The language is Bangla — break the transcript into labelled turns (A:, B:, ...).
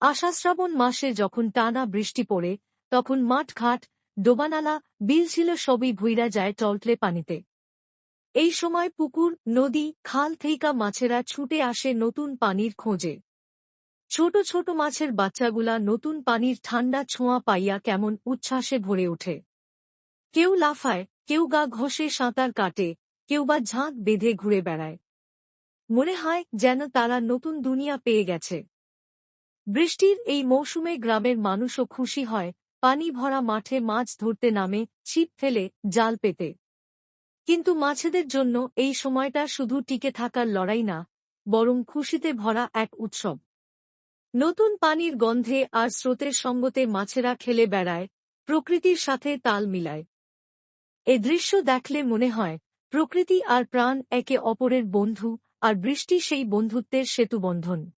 A: আষাশ্রাবণ মাসে যখন টানা বৃষ্টি পড়ে, তখন মাঠ মাঠঘাট ডোবানালা বিল ছিল সবই ভুইরা যায় টলটলে পানিতে। এই সময় পুকুর, নদী, খাল থেইকা মাছেরা ছুটে আসে নতুন পানির খোঁজে। ছোট ছোট মাছের বাচ্চাগুলা নতুন পানির ঠান্ডা ছোঁয়া পাইয়া কেমন উচ্ছ্বাসে ভরে ওঠে। কেউ লাফায়, কেউ গা ঘষে সাঁতার কাটে, কেউ বা ঝাঁক বেঁধে ঘুরে বেড়ায়। মনে হয় যেন তারা নতুন দুনিয়া পেয়ে গেছে। বৃষ্টির এই মৌসুমে গ্রামের মানুষও খুশি হয়, পানি ভরা মাঠে মাছ ধরতে নামে, ছিপ ফেলে, জাল পেতে। কিন্তু মাছেদের জন্য এই সময়টা শুধু টিকে থাকার লড়াই না, বরং খুশিতে ভরা এক উৎসব। নতুন পানির গন্ধে আর স্রোতের সঙ্গতে মাছেরা খেলে বেড়ায়, প্রকৃতির সাথে তাল মিলায়। এ দৃশ্য দেখলে মনে হয়, প্রকৃতি আর প্রাণ একে অপরের বন্ধু, আর বৃষ্টি সেই বন্ধুত্বের সেতুবন্ধন।